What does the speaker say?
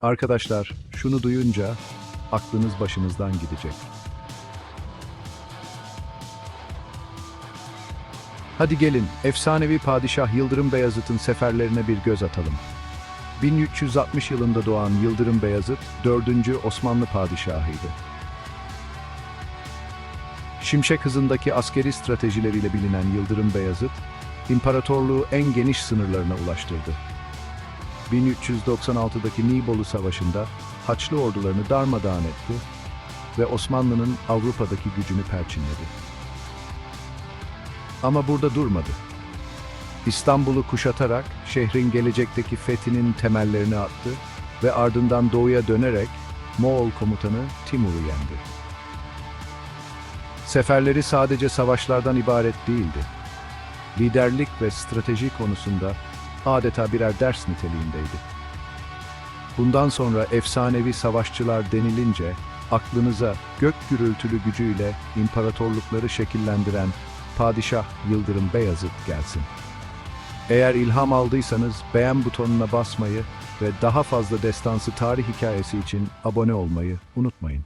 Arkadaşlar, şunu duyunca aklınız başınızdan gidecek. Hadi gelin, efsanevi padişah Yıldırım Beyazıt'ın seferlerine bir göz atalım. 1360 yılında doğan Yıldırım Beyazıt, 4. Osmanlı padişahıydı. Şimşek hızındaki askeri stratejileriyle bilinen Yıldırım Beyazıt, imparatorluğu en geniş sınırlarına ulaştırdı. 1396'daki Nibolu Savaşı'nda Haçlı ordularını darmadağın etti ve Osmanlı'nın Avrupa'daki gücünü perçinledi. Ama burada durmadı. İstanbul'u kuşatarak şehrin gelecekteki fethinin temellerini attı ve ardından doğuya dönerek Moğol komutanı Timur'u yendi. Seferleri sadece savaşlardan ibaret değildi. Liderlik ve strateji konusunda adeta birer ders niteliğindeydi. Bundan sonra efsanevi savaşçılar denilince aklınıza gök gürültülü gücüyle imparatorlukları şekillendiren Padişah Yıldırım Beyazıt gelsin. Eğer ilham aldıysanız beğen butonuna basmayı ve daha fazla destansı tarih hikayesi için abone olmayı unutmayın.